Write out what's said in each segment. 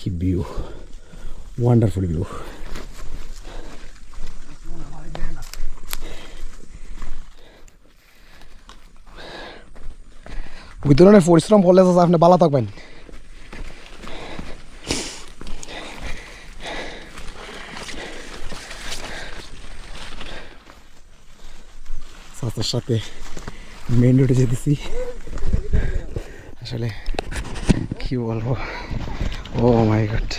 কি view wonderful view ওই ধরনের পরিশ্রম করলে তো আপনি ভালো থাকবেন সাথে সাথে মেন রোডে যেতেছি আসলে কি বলব? ও মাই গড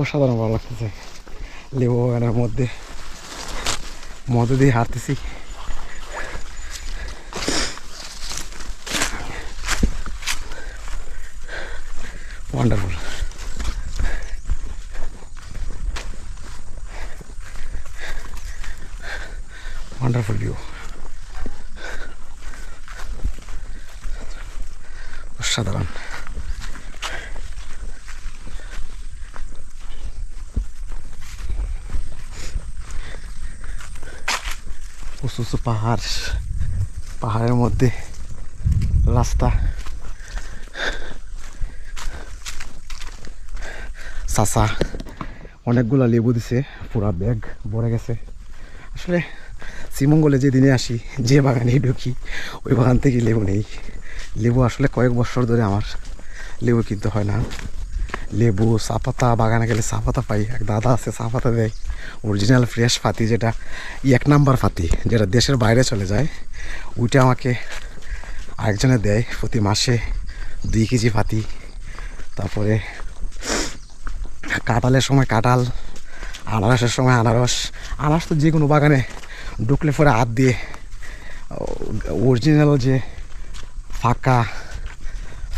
অসাধারণ ভালো লাগতেছে। লেবু বাগানের মধ্যে মধ্যে দিয়ে হাঁটতেছি। ওয়ান্ডারফুল ওয়ান্ডারফুল ভিউ অসাধারণ উঁচু উঁচু পাহাড়। পাহাড়ের মধ্যে রাস্তা। চাচা অনেকগুলো লেবু দিছে, পুরা ব্যাগ ভরে গেছে। আসলে শ্রীমঙ্গলে যেদিনে আসি, যে বাগানে ঢুকি, ওই বাগান থেকে লেবু নেই। লেবু আসলে কয়েক বছর ধরে আমার। লেবু কিনতে হয় না। লেবু, চাপাতা, বাগানে গেলে চাপাতা পাই। এক দাদা আছে, চাপাতা দেয়। অরিজিনাল ফ্রেশ ফাতি যেটা, এক নাম্বার ফাতি, যেটা দেশের বাইরে চলে যায়, ওইটা আমাকে আরেকজনে দেয় প্রতি মাসে দুই কেজি ফাতি। তারপরে কাঁঠালের সময় কাঁঠাল, আনারসের সময় আনারস। আনারস তো যে কোনো বাগানে ঢুকলে পরে হাত দিয়ে অরিজিনাল যে ফাঁকা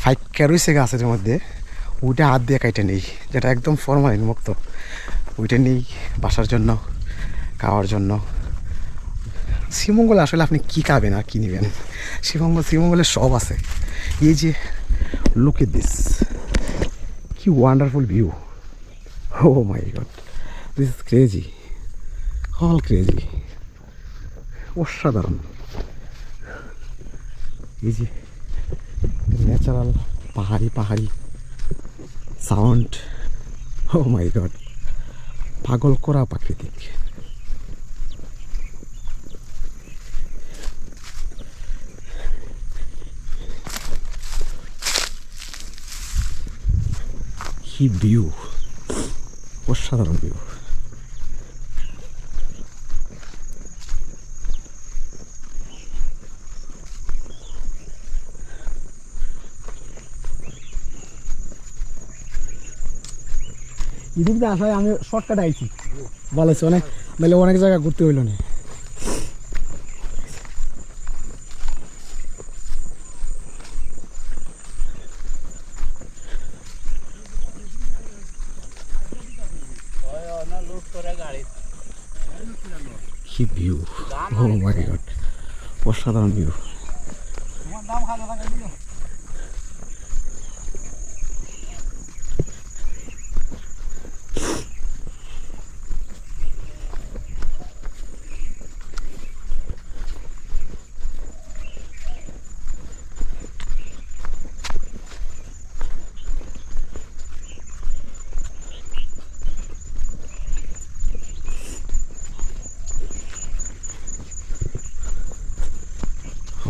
ফাইকা রয়েছে গাছের মধ্যে ওইটা হাত দিয়ে কাইটে নেই, যেটা একদম ফরমালিন মুক্ত। ওইটা নেই বাসার জন্য, খাওয়ার জন্য। শ্রীমঙ্গলে আসলে আপনি কী খাবেন আর কী নেবেন? শ্রীমঙ্গল, শ্রীমঙ্গলে সব আছে। এই যে লুক দিস কি wonderful view oh my God this is crazy all crazy অসাধারণ। এই যে ন্যাচারাল পাহাড়ি পাহাড়ি। সাউন্ড ও মাই গড পাগল করা প্রাকৃতিক। কি ভিউ অসাধারণ ভিউ এদিক দিয়ে আসায় আমি শর্টকাট আইছি। ভালো আছে অনেক নাহলে অনেক জায়গা ঘুরতে হইল না। কি ভিউ ও মাই গড অসাধারণ view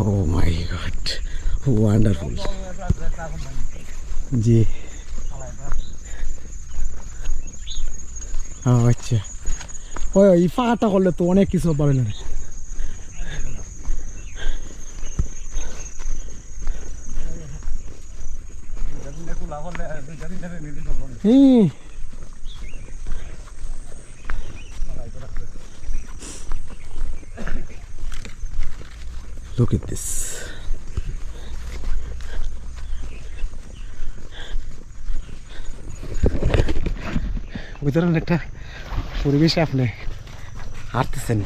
oh my God wonderful ji. আচ্ছা। ওই ওই ফাটা করলে তো অনেক কিছু পারে না। হুম। Look at this. ওই একটা পরিবেশে আপনি হাঁটতেছেন।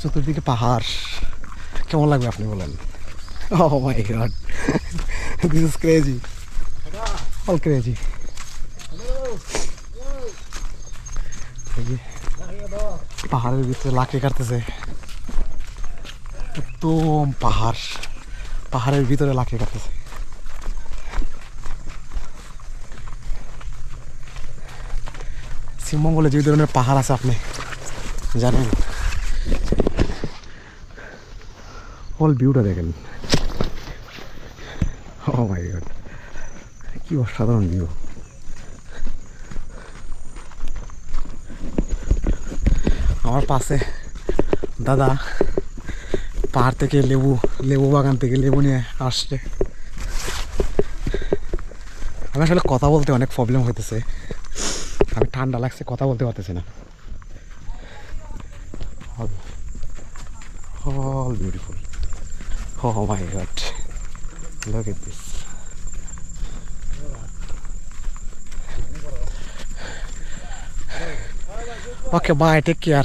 চতুর্দিকে পাহাড়। কেমন লাগবে আপনি বলেন? ও my God this is crazy all crazy পাহাড়ের ভিতরে লাকড়ি কাটতেছে। একদম পাহাড়। পাহাড়ের ভিতরে লাকড়ি কাটতেছে। শ্রীমঙ্গলে যে ধরনের পাহাড় আছে আপনি জানেন? হল ভিউটা দেখেন। ও গড কি অসাধারণ ভিউ আমার পাশে দাদা পাহাড় থেকে লেবু লেবু বাগান থেকে লেবু নিয়ে আসছে। আমি আসলে কথা বলতে অনেক প্রবলেম হইতেছে। আমি ঠান্ডা লাগছে, কথা বলতে পারতেছি না। all beautiful oh my god look at this okay, bye, take care